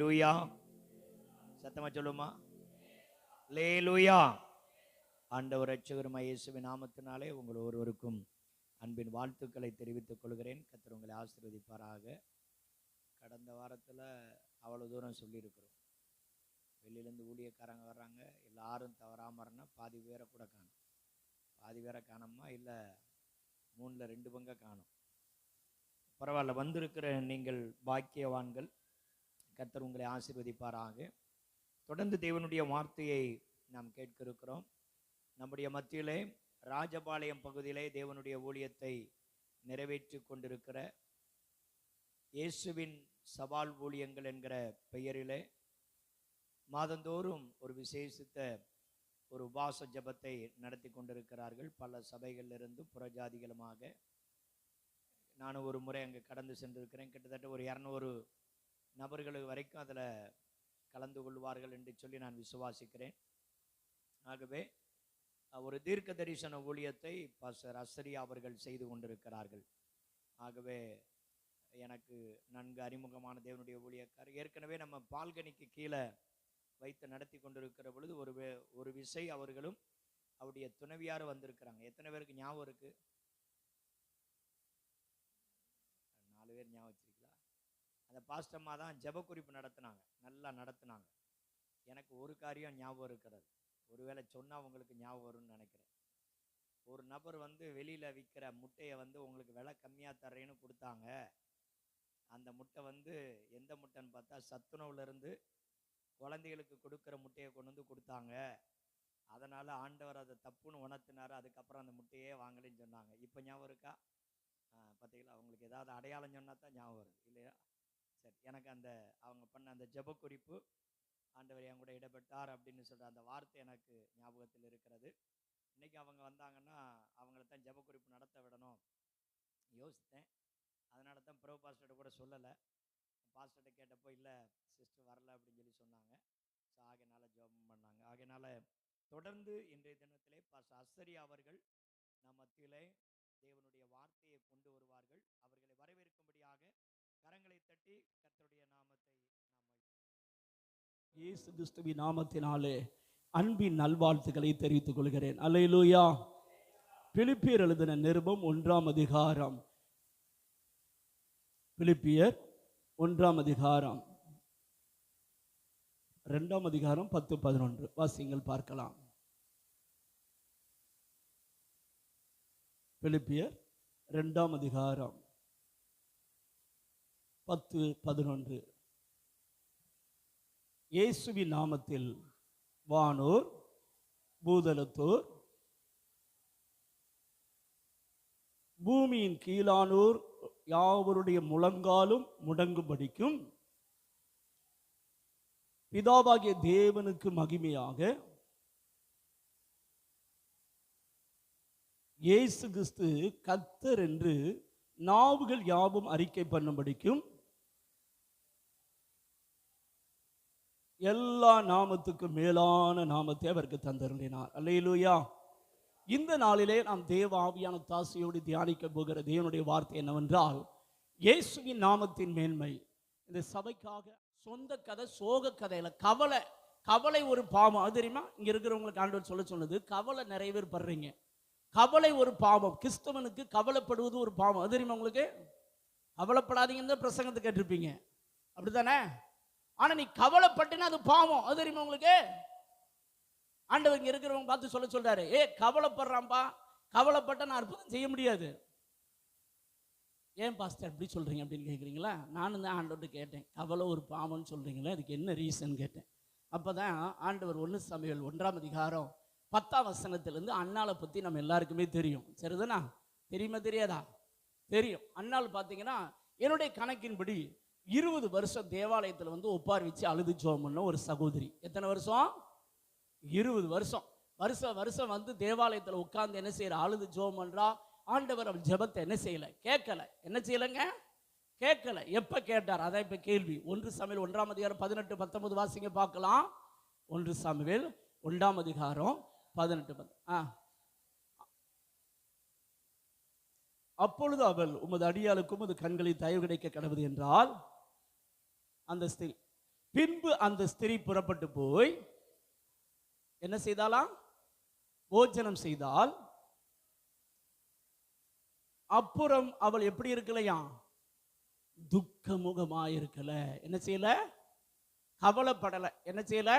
லூயா சத்தமா சொல்லுமா? லேலூயா ஆண்டவர் ரட்சகருமாய் இயேசுவின் நாமத்தினாலே உங்கள் ஒருவருக்கும் அன்பின் வாழ்த்துக்களை தெரிவித்துக் கொள்கிறேன். கத்தர் உங்களை ஆசீர்வதிப்பாராக. கடந்த வாரத்தில் அவ்வளோ தூரம் சொல்லியிருக்கிறோம். வெளியிலேருந்து ஊழியக்காரங்க வர்றாங்க. எல்லாரும் தவறாமறனா பாதி பேரை கூட காணும். பாதி பேரை காணோமா? இல்லை மூணில் ரெண்டு பங்கை காணும். பரவாயில்ல வந்திருக்கிற நீங்கள் பாக்கியவான்கள். கர்த்தர் உங்களை ஆசிர்வதிப்பாராக. தொடர்ந்து தேவனுடைய வார்த்தையை நாம் கேட்க இருக்கிறோம் நம்முடைய மத்தியிலே ராஜபாளையம் பகுதியிலே தேவனுடைய ஊழியத்தை நிறைவேற்றி கொண்டிருக்கிற இயேசுவின் சவால் ஊழியங்கள் என்கிற பெயரிலே மாதந்தோறும் ஒரு விசேஷித்த ஒரு உபாச ஜெபத்தை நடத்தி கொண்டிருக்கிறார்கள். பல சபைகளிலிருந்து புறஜாதிகளுமாக. நானும் ஒரு முறை அங்கே கடந்து சென்றிருக்கிறேன். கிட்டத்தட்ட ஒரு இரநூறு நபர்கள் வரைக்கும் அதில் கலந்து கொள்வார்கள் என்று சொல்லி நான் விசுவாசிக்கிறேன். ஆகவே ஒரு தீர்க்க தரிசன ஊழியத்தை பாஸ்டர் அசரியா அவர்கள் செய்து கொண்டிருக்கிறார்கள். ஆகவே எனக்கு நன்கு அறிமுகமான தேவனுடைய ஊழியக்கார் ஏற்கனவே நம்ம பால்கனிக்கு கீழே வைத்து நடத்தி கொண்டிருக்கிற பொழுது ஒரு ஒரு விசை அவர்களும் அவருடைய துணைவியார் வந்திருக்கிறாங்க. எத்தனை பேருக்கு ஞாபகம் இருக்குது நாலு பேர் ஞாபகம் அந்த பாஸ்டம்மா தான் ஜெப குறிப்பு நடத்துனாங்க. நல்லா நடத்துனாங்க. எனக்கு ஒரு காரியம் ஞாபகம் இருக்கிறது. ஒருவேளை சொன்னால் உங்களுக்கு ஞாபகம் வரும்னு நினைக்கிறேன். ஒரு நபர் வந்து வெளியில் விற்கிற முட்டையை வந்து உங்களுக்கு விலை கம்மியாக தர்றேன்னு கொடுத்தாங்க. அந்த முட்டை வந்து எந்த முட்டைன்னு பார்த்தா சத்துணவுலேருந்து குழந்தைகளுக்கு கொடுக்குற முட்டையை கொண்டு வந்து கொடுத்தாங்க. அதனால் ஆண்டவர் அதை தப்புன்னு உணர்த்தினார். அதுக்கப்புறம் அந்த முட்டையே வாங்கலைன்னு சொன்னாங்க. இப்போ ஞாபகம் இருக்கா? பார்த்தீங்களா அவங்களுக்கு ஏதாவது அடையாளம் சொன்னால் தான் ஞாபகம் வருது. இல்லையா? சரி எனக்கு அந்த அவங்க பண்ண அந்த ஜெப குறிப்பு ஆண்டவர் என் கூட இடப்பட்டார் அப்படின்னு சொல்கிற அந்த வார்த்தை எனக்கு ஞாபகத்தில் இருக்கிறது. இன்றைக்கி அவங்க வந்தாங்கன்னா அவங்கள தான் ஜெப குறிப்பு நடத்த விடணும். யோசித்தேன். அதனால தான் ப்ரோ பாஸ்டர்கிட்ட கூட சொல்லலை. பாஸ்டர்கிட்ட கேட்டப்போ இல்லை சிஸ்டர் வரல அப்படின்னு சொல்லி சொன்னாங்க. ஸோ ஆகையினால ஜெபம் பண்ணாங்க. ஆகையினால தொடர்ந்து இன்றைய தினத்திலே பாஸ்டர் அசரி அவர்கள் நம் மத்தியிலே தேவனுடைய வார்த்தையை கொண்டு வருவார்கள். அவர்களை வரவேற்கும்படியாக கரங்களை தட்டி கர்த்தருடைய நாமத்தை நாம் இயேசு கிறிஸ்துவின் நாமத்தினாலே அன்பின் நல்வாழ்த்துக்களை தெரிவித்துக் கொள்கிறேன். அல்லேலூயா. பிலிப்பியர் எழுதின நிருபம் ஒன்றாம் அதிகாரம். பிலிப்பியர் ஒன்றாம் அதிகாரம். ரெண்டாம் அதிகாரம் பத்து பதினொன்று. வாசியங்கள் பார்க்கலாம். பிலிப்பியர் ரெண்டாம் அதிகாரம். பத்து பதினொன்று. இயேசுவின் நாமத்தில் வானூர் பூதலத்தூர் பூமியின் கீழானோர் யாவருடைய முழங்காலும் முடங்கும்படிக்கும் பிதாவாகிய தேவனுக்கு மகிமையாக இயேசு கிறிஸ்து கத்தர் என்று நாவுகள் யாவும் அறிக்கை பண்ணும்படிக்கும் எல்லா நாமத்துக்கும் மேலான நாமத்தை அவருக்கு தந்தருளினார். அல்லேலூயா. இந்த நாளிலே நாம் தேவ ஆவியான தாசையோடு தியானிக்க போகிற தேவனுடைய வார்த்தை என்னவென்றால் இயேசுவின் நாமத்தின் மேன்மை. இந்த சபைக்காக சொந்த கதை சோக கதையில கவலை கவலை ஒரு பாவம். அது தெரியுமா? இங்க இருக்கிறவங்களுக்கு ஆண்டவர் சொல்ல சொன்னது கவலை நிறைய பேர் படுறீங்க. கவலை ஒரு பாவம். கிறிஸ்தவனுக்கு கவலைப்படுவது ஒரு பாவம். அது தெரியுமா உங்களுக்கு? கவலைப்படாதீங்கன்னு தான் பிரசங்கத்தை கேட்டிருப்பீங்க. அப்படிதானே ஆனா நீ கவலைப்பட்டுனா அது பாவம். அது தெரியுமா உங்களுக்கு? ஆண்டவர் இங்க இருக்கிறவங்க பார்த்து சொல்ல சொல்றாரு. ஏ கவலைப்படுறான்பா கவலைப்பட்ட நான் அற்புதம் செய்ய முடியாது. ஏன் பாஸ்டர் அப்படி சொல்றீங்க? அப்படின்னு கேட்குறீங்களா நானும் தான் ஆண்டவர்கிட்ட கேட்டேன். கவலை ஒரு பாவம்னு சொல்றீங்களே? அதுக்கு என்ன ரீசன் கேட்டேன். அப்பதான் ஆண்டவர் ஒன்று சமையல் ஒன்றாம் அதிகாரம் பத்தாம் வசனத்திலிருந்து அண்ணாவை பத்தி நம்ம எல்லாருக்குமே தெரியும். சரிதானா? தெரியுமா தெரியாதா? தெரியும். அண்ணாள் பார்த்தீங்கன்னா என்னுடைய கணக்கின்படி இருபது வருஷம் தேவாலயத்தில் வந்து ஒப்பார் வச்சு அழுது ஜோம் பண்ண ஒரு சகோதரி. எத்தனை வருஷம்? இருபது வருஷம். வருஷம் வருஷம் வந்து தேவாலயத்தில் உட்காந்து என்ன செய்யற? அழுது ஜோம் பண்ணுறா ஆண்டவர் அவள் ஜெபத்தை என்ன செய்யல? கேட்கல. என்ன செய்யலைங்க? கேட்கல. எப்போ கேட்டார்? அதான் இப்போ கேள்வி. ஒன்று சமையல் ஒன்றாம் அதிகாரம் பதினெட்டு பத்தொன்பது வாசிங்க பார்க்கலாம். ஒன்று சமையல் ஒன்றாம் அதிகாரம் பதினெட்டு பத்து ஆ. அப்பொழுது அவள் உமது அடியாளுக்கும் உமது கண்களில் தயவு கிடைக்க கடவுது என்றால் அந்த ஸ்திரீ பின்பு அந்த ஸ்திரீ புறப்பட்டு போய் என்ன செய்தாலாம் போஜனம் செய்தால் அப்புறம் அவள் எப்படி இருக்கலையா? துக்கமுகமா இருக்கல என்ன செய்யல? கவலைப்படல. என்ன செய்யல?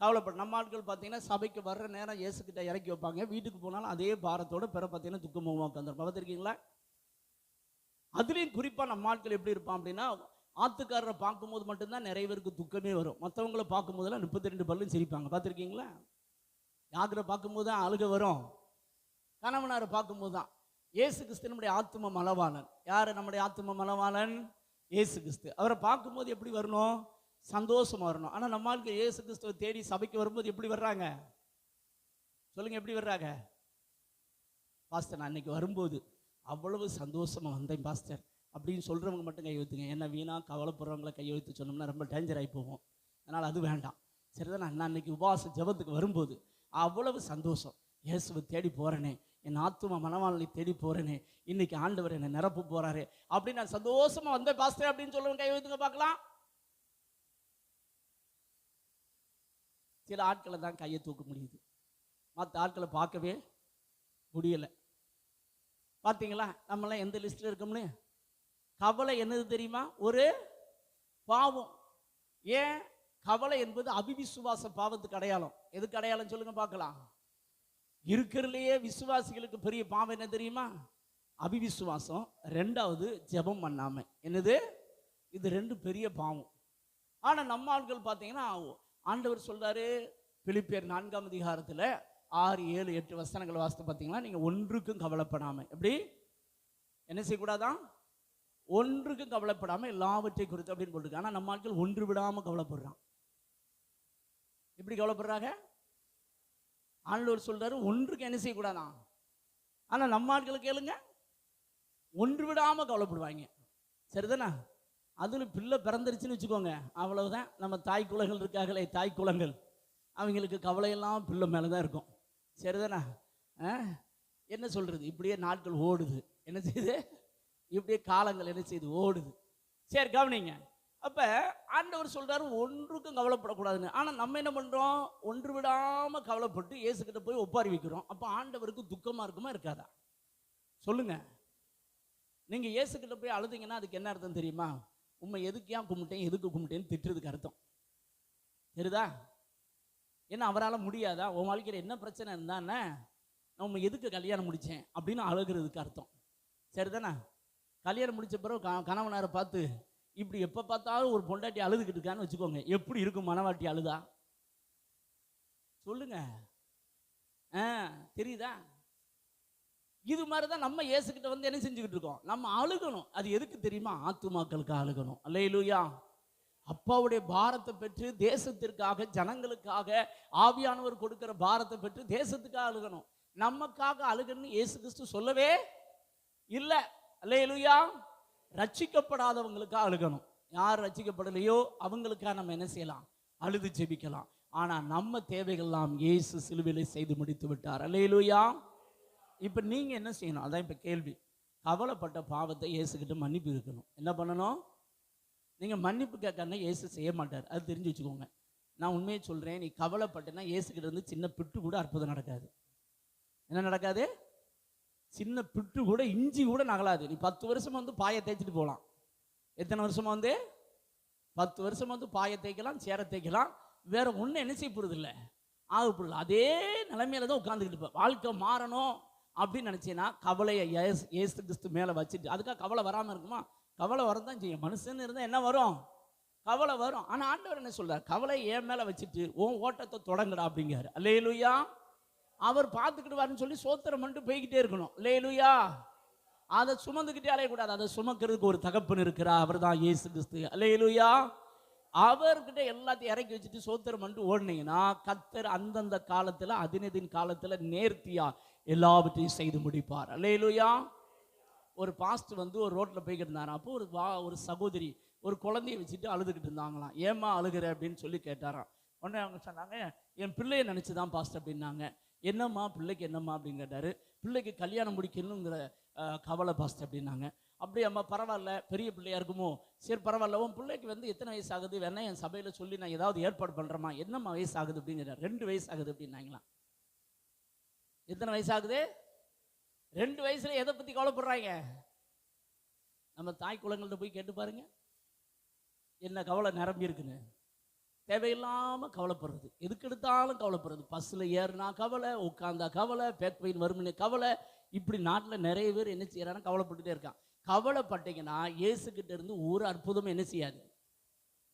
கவலைப்பட நம்ம ஆட்கள் பார்த்தீங்கன்னா சபைக்கு வர்ற நேரம் இயேசுக்கிட்ட இறக்கி வைப்பாங்க. வீட்டுக்கு போனாலும் அதே பாரத்தோட பிற பார்த்தீங்கன்னா துக்கமுகமாக உட்காந்துருப்பாங்க பார்த்துருக்கீங்களா? அதுலேயும் குறிப்பாக நம்ம ஆட்கள் எப்படி இருப்பான் அப்படின்னா ஆத்துக்காரரை பார்க்கும்போது மட்டும்தான் நிறைய பேருக்கு துக்கமே வரும். மற்றவங்கள பார்க்கும்போதெல்லாம் முப்பத்தி ரெண்டு பல்லும் சிரிப்பாங்க. பார்த்துருக்கீங்களா? யாத்திரை பார்க்கும்போது தான் அழுக வரும். கணவனாரை பார்க்கும்போது தான். ஏசு கிறிஸ்து நம்முடைய ஆத்தும மலவாளன். யார் நம்முடைய ஆத்தும மலவாளன்? ஏசு கிறிஸ்து. அவரை பார்க்கும்போது எப்படி வரணும்? சந்தோஷமாக வரணும். ஆனால் நம்மளுக்கு ஏசு கிறிஸ்துவை தேடி சபைக்கு வரும்போது எப்படி வர்றாங்க? சொல்லுங்கள் எப்படி வர்றாங்க? பாஸ்டர் நான் இன்னைக்கு வரும்போது அவ்வளவு சந்தோஷமாக வந்தேன் பாஸ்டர். அப்படின்னு சொல்கிறவங்க மட்டும் கை வைத்துங்க. ஏன்னா வீணாக கவலைப்படுறவங்கள கை சொன்னோம்னா ரொம்ப டேஞ்சர் ஆகி போவோம் அதனால் அது வேண்டாம். சரிதான் நான் அன்னைக்கு உபவாச ஜெபத்துக்கு வரும்போது அவ்வளவு சந்தோஷம். இயேசுவை தேடி போகிறேனே என் ஆத்தும மனவாளனை தேடி போகிறேனே இன்னைக்கு ஆண்டவர் என்னை நிரப்பு போகிறாரு அப்படின்னு நான் சந்தோஷமாக வந்த பாஸ்டர் அப்படின்னு சொல்லுவேன் கை வைத்துங்க பார்க்கலாம். சில ஆட்களை தான் கையை தூக்க முடியுது. மற்ற ஆட்களை பார்க்கவே முடியலை. பார்த்தீங்களா? நம்மளாம் எந்த லிஸ்ட்டில் இருக்கோம்னு? கவலை என்னது தெரியுமா? ஒரு பாவம். ஏன்? கவலை என்பது அபிவிசுவாச பாவத்துக்கு அடையாளம். எதுக்கு அடையாளம் சொல்லுங்க பார்க்கலாம். இருக்கிறதுலையே விசுவாசிகளுக்கு பெரிய பாவம் என்ன தெரியுமா? அபிவிசுவாசம் ரெண்டாவது ஜெபம் பண்ணாம. என்னது? இது ரெண்டு பெரிய பாவம். ஆனால் நம்ம ஆட்கள் பார்த்தீங்கன்னா ஆண்டவர் சொல்றாரு பிலிப்பியர் நான்காம் அதிகாரத்தில் ஆறு ஏழு எட்டு வசனங்கள் வாசித்து பார்த்தீங்கன்னா நீங்கள் ஒன்றுக்கும் கவலைப்படாமல் எப்படி? என்ன செய்யக்கூடாதான்? ஒன்றுக்கும் கவலைப்படாம எல்லாவற்றை குறித்து அப்படின்னு போட்டிருக்கு. ஆனால் நம்ம ஆட்கள் ஒன்று விடாம கவலைப்படுறான். எப்படி கவலைப்படுறாங்க? ஆண்டவர் சொல்றாரு ஒன்றுக்கு என்ன செய்யக்கூடாதான் ஆனா நம்ம ஆட்களை கேளுங்க. ஒன்று விடாம கவலைப்படுவாங்க. சரிதானா? அதில் பிள்ளை பிறந்துருச்சுன்னு வச்சுக்கோங்க. அவ்வளவுதான். நம்ம தாய் குலங்கள் இருக்காங்களே தாய் குலங்கள். அவங்களுக்கு கவலையெல்லாம் பிள்ளை மேலே தான் இருக்கும். சரிதானா? ஆ? என்ன சொல்றது? இப்படியே நாட்கள் ஓடுது. என்ன செய்யுது? இப்படியே காலங்கள் என்ன செய்து ஓடுது. சரி கவனிங்க. அப்போ ஆண்டவர் சொல்கிறாரு ஒன்றுக்கும் கவலைப்படக்கூடாதுன்னு. ஆனால் நம்ம என்ன பண்ணுறோம் ஒன்று விடாமல் கவலைப்பட்டு இயேசுக்கிட்ட போய் ஒப்பாரி அப்போ ஆண்டவருக்கு துக்கமாக இருக்குமா இருக்காதா? சொல்லுங்கள் நீங்கள் இயேசுக்கிட்ட போய் அழுதிங்கன்னா அதுக்கு என்ன அர்த்தம் தெரியுமா? உண்மை எதுக்கு ஏன் கும்பிட்டேன்? எதுக்கு கும்பிட்டேன்னு திட்டுறதுக்கு அர்த்தம். தெரியுதா? ஏன்னா அவரால் முடியாதா? உன் வாழ்க்கையில் என்ன பிரச்சனை இருந்தானே நான் உண்மை எதுக்கு கல்யாணம் முடித்தேன் அப்படின்னு அழுகிறதுக்கு அர்த்தம். சரிதானே? கல்யாணம் முடிச்ச பிறகு க கணவனாரை பார்த்து இப்படி எப்போ பார்த்தாலும் ஒரு பொண்டாட்டி அழுதுகிட்டு இருக்கான்னு வச்சுக்கோங்க. எப்படி இருக்கும் மனவாட்டி அழுதா? சொல்லுங்க. ஆ தெரியுதா? இது மாதிரி தான் நம்ம ஏசுக்கிட்ட வந்து என்ன செஞ்சுக்கிட்டு இருக்கோம்? நம்ம அழுகணும். அது எதுக்கு தெரியுமா? ஆத்துமாக்களுக்கு அழுகணும். அல்லையிலூயா அப்பாவுடைய பாரத்தை பெற்று தேசத்திற்காக ஜனங்களுக்காக ஆவியானவர் கொடுக்கிற பாரத்தை பெற்று தேசத்துக்காக அழுகணும். நமக்காக அழுகணும்னு ஏசு கிறிஸ்து சொல்லவே இல்லை. அல்லையிலூயா ரட்சிக்கப்படாதவங்களுக்காக அழுகணும். யார் ரட்சிக்கப்படலையோ அவங்களுக்காக நம்ம என்ன செய்யலாம்? அழுது ஜெபிக்கலாம். ஆனால் நம்ம தேவைகள்லாம் இயேசு சிலுவிலை செய்து முடித்து விட்டார். அல்லையிலுயா இப்போ நீங்கள் என்ன செய்யணும்? அதான் இப்போ கேள்வி. கவலைப்பட்ட பாவத்தை இயேசுக்கிட்ட மன்னிப்பு இருக்கணும் என்ன பண்ணணும்? நீங்கள் மன்னிப்பு கேட்கறனா இயேசு செய்ய மாட்டார். அது தெரிஞ்சு வச்சுக்கோங்க. நான் உண்மையை சொல்கிறேன் நீ கவலைப்பட்டனா இயேசுக்கிட்ட இருந்து சின்ன பிட்டு கூட அற்புதம் நடக்காது. என்ன நடக்காது? சின்ன பிட்டு கூட இஞ்சி கூட நகலாது. நீ பத்து வருஷமா வந்து பாயை தேய்ச்சிட்டு போகலாம். எத்தனை வருஷமா வந்து? பத்து வருஷமா வந்து பாயை தேய்க்கலாம் சேர தேய்க்கலாம். வேற ஒன்றும் என்ன செய்ய போகிறது இல்லை. ஆகப்படல அதே நிலைமையில தான் உட்காந்துக்கிட்டு இருப்ப வாழ்க்கை மாறணும் அப்படின்னு நினச்சேன்னா கவலையை ஏசு ஏசு கிறிஸ்து மேலே வச்சுட்டு அதுக்காக கவலை வராமல் இருக்குமா? கவலை வரதான் செய்யும். மனுஷன் இருந்தால் என்ன வரும்? கவலை வரும். ஆனால் ஆண்டவர் என்ன சொல்கிறார் கவலை என் மேலே வச்சுட்டு உன் ஓட்டத்தை தொடங்குடா அப்படிங்கிறார். அல்லையிலுயா அவர் பார்த்துக்கிட்டு சொல்லி சோத்திரம் பண்ணிட்டு போய்கிட்டே இருக்கணும். லேலுயா. அதை சுமந்துக்கிட்டே அலையக்கூடாது. அதை சுமக்கிறதுக்கு ஒரு தகப்பன் இருக்கிறா. அவர் தான் ஏசு கிறிஸ்து. அலையலுயா அவர்கிட்ட எல்லாத்தையும் இறக்கி வச்சுட்டு சோத்திரம் பண்ணிட்டு ஓடினீங்கன்னா கத்தர் அந்தந்த காலத்தில் அதினதின் காலத்தில் நேர்த்தியா எல்லாவற்றையும் செய்து முடிப்பார். அலையலுயா ஒரு பாஸ்ட் வந்து ஒரு ரோட்டில் போய்கிட்டு இருந்தாராம் அப்போ ஒரு வா ஒரு சகோதரி ஒரு குழந்தைய வச்சுட்டு அழுதுகிட்டு இருந்தாங்களாம். ஏம்மா அழுகிற அப்படின்னு சொல்லி கேட்டாராம். உடனே அவங்க சொன்னாங்க என் பிள்ளைய நினச்சி தான் பாஸ்ட் அப்படின்னாங்க. என்னம்மா பிள்ளைக்கு என்னம்மா அப்படின்னு கேட்டார். பிள்ளைக்கு கல்யாணம் முடிக்கணுங்கிற கவலை பாஸ்ட் அப்படின்னாங்க. அப்படியே அம்மா பரவாயில்ல பெரிய பிள்ளையா இருக்குமோ? சரி பரவாயில்ல உன் பிள்ளைக்கு வந்து எத்தனை வயசு ஆகுது? வேணா என் சபையில் சொல்லி நான் ஏதாவது ஏற்பாடு பண்ணுறேம்மா என்னம்மா வயசு ஆகுது? அப்படிங்கிறார். ரெண்டு வயசு ஆகுது அப்படின்னாங்களாம். எத்தனை வயசு ஆகுது? ரெண்டு வயசுல எதை பற்றி கவலைப்படுறாங்க? நம்ம தாய் குளங்கள்ட்ட போய் கேட்டு பாருங்க. என்ன கவலை நிரம்பி இருக்குன்னு. தேவையில்லாமல் கவலைப்படுறது. எதுக்கு எடுத்தாலும் கவலைப்படுறது. பஸ்ஸில் ஏறினா கவலை உட்காந்தா கவலை பேக் பெயின் வரும்னு கவலை. இப்படி நாட்டில் நிறைய பேர் என்ன செய்கிறாங்க கவலைப்பட்டுட்டே இருக்கான் கவலைப்பட்டீங்கன்னா இயேசுக்கிட்ட இருந்து ஒரு அற்புதமும் என்ன செய்யாது.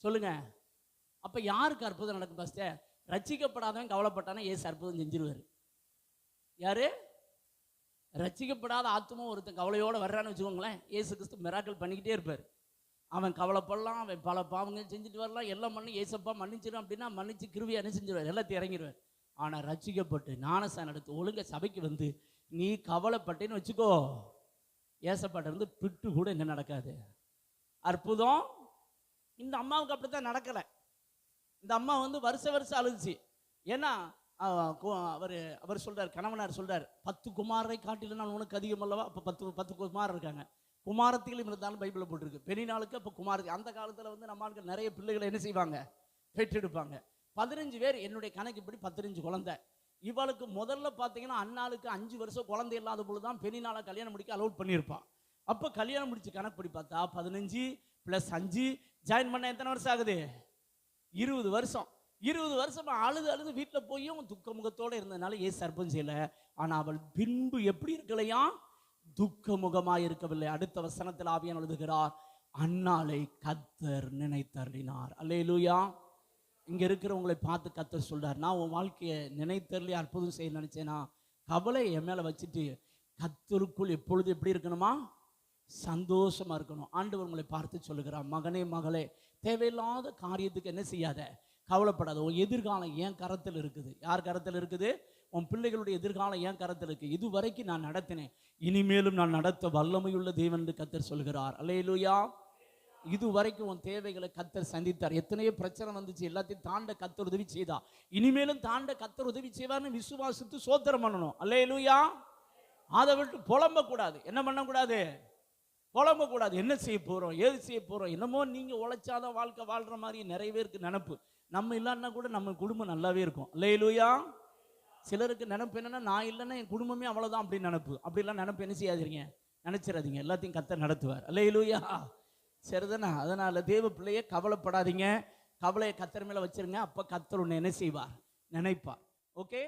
சொல்லுங்க. அப்போ யாருக்கு அற்புதம் நடக்கும் ஃபஸ்ட்டு ரச்சிக்கப்படாதவன் கவலைப்பட்டானா இயேசு அற்புதம் செஞ்சிருவார். யாரு? ரச்சிக்கப்படாத ஆத்மா ஒருத்தன் கவலையோடு வர்றான்னு வச்சுக்கோங்களேன். இயேசு கிறிஸ்து மிராக்கள் பண்ணிக்கிட்டே இருப்பார். அவன் கவலைப்படலாம் அவன் பல பாவங்கள் செஞ்சுட்டு வரலாம் எல்லாம் பண்ணி ஏசப்பா மன்னிச்சிடும் அப்படின்னா மன்னிச்சு கிருவி என்ன செஞ்சிருவார்? எல்லாத்தையும் இறங்கிடுவார் ஆனால் ரசிக்கப்பட்டு ஞானசான் எடுத்து ஒழுங்க சபைக்கு வந்து நீ கவலைப்பட்டேன்னு வச்சுக்கோ ஏசப்பாட்ட இருந்து பிட்டு கூட என்ன நடக்காது. அற்புதம். இந்த அம்மாவுக்கு அப்படி தான் நடக்கலை. இந்த அம்மா வந்து வருஷ வருஷம் அழுதுச்சு. ஏன்னா அவர் அவர் சொல்கிறார் கணவனார் சொல்கிறார் பத்து குமாரை காட்டிலும் நான் உனக்கு அதிகம் அல்லவா? அப்போ பத்து பத்து குமார் இருக்காங்க. குமாரத்திலும் இருந்தாலும் பைபிளில் போட்டிருக்கு. பெரிய நாளுக்கு அப்போ குமாரத்தி அந்த காலத்தில் வந்து நம்ம ஆட்கள் நிறைய பிள்ளைகளை என்ன செய்வாங்க? பெற்றெடுப்பாங்க. பதினஞ்சு பேர் என்னுடைய கணக்கு இப்படி பதினஞ்சு குழந்தை. இவளுக்கு முதல்ல பார்த்தீங்கன்னா அண்ணாளுக்கு அஞ்சு வருஷம் குழந்தை இல்லாத பொழுது தான் பெரிய நாளை கல்யாணம் முடிக்க அலோட் பண்ணியிருப்பான் அப்போ கல்யாணம் முடிச்சு கணக்குப்படி பார்த்தா பதினஞ்சு ப்ளஸ் அஞ்சு ஜாயின் பண்ண எத்தனை வருஷம் ஆகுது? இருபது வருஷம். இருபது வருஷமா அழுது அழுது வீட்டில் போயும் துக்க முகத்தோடு இருந்ததுனால ஏ அற்பம் ஆனால் அவள் பின்பு எப்படி இருக்கலையா துக்க முகமாக இருக்கவில்லை அடுத்த வசனத்தில் ஆவியான் எழுதுகிறார் அன்னாலை கத்தர் நினைத்தருளினார். அல்லேலூயா. இங்கே இருக்கிறவங்களை பார்த்து கத்தர் சொல்கிறார் நான் உன் வாழ்க்கையை நினைத்தருளி அற்புதம் செய்ய நினைச்சேனா? கவலை என் மேலே வச்சுட்டு கத்தருக்குள் எப்பொழுது எப்படி இருக்கணுமா? சந்தோஷமாக இருக்கணும். ஆண்டவர் உங்களை பார்த்து சொல்லுகிறார் மகனே மகளே தேவையில்லாத காரியத்துக்கு என்ன செய்யாத? கவலைப்படாத. உன் எதிர்காலம் ஏன் கரத்தில் இருக்குது. யார் கரத்தில் இருக்குது? உன் பிள்ளைகளுடைய எதிர்காலம் ஏன் கரத்தில் இருக்கு. இது வரைக்கும் நான் நடத்தினேன். இனிமேலும் நான் நடத்த வல்லமையுள்ள தேவன் என்று கத்தர் சொல்கிறார். அல்லையிலுயா இது வரைக்கும் உன் தேவைகளை கத்தர் சந்தித்தார். எத்தனையோ பிரச்சனை வந்துச்சு. எல்லாத்தையும் தாண்ட கத்தர் உதவி செய்தா. இனிமேலும் தாண்ட கத்தர் உதவி செய்வார்னு விசுவாசித்து சோத்திரம் பண்ணணும். அல்லையிலுயா அதை விட்டு புலம்பக்கூடாது. என்ன பண்ணக்கூடாது? புலம்பக்கூடாது. என்ன செய்ய போகிறோம் ஏது செய்ய போகிறோம் என்னமோ நீங்கள் உழைச்சாதான் வாழ்க்கை வாழ்கிற மாதிரி நிறைய பேருக்கு நினப்பு. நம்ம இல்லைன்னா கூட நம்ம குடும்பம் நல்லாவே இருக்கும். இல்லையிலுயா சிலருக்கு நினப்பு என்னென்னா நான் இல்லைன்னா என் குடும்பமே அவ்வளோதான் அப்படின்னு நினப்பு. அப்படிலாம் நினப்பு என்ன செய்யாதீங்க? நினச்சிடாதீங்க எல்லாத்தையும் கத்த நடத்துவார். அல்லேலூயா. சரிதானா? அதனால் தேவ பிள்ளையே கவலைப்படாதீங்க. கவலையை கத்தர் மேலே வச்சிருங்க. அப்போ கத்தர் ஒன்று என்ன செய்வார்? நினைப்பார். ஓகே?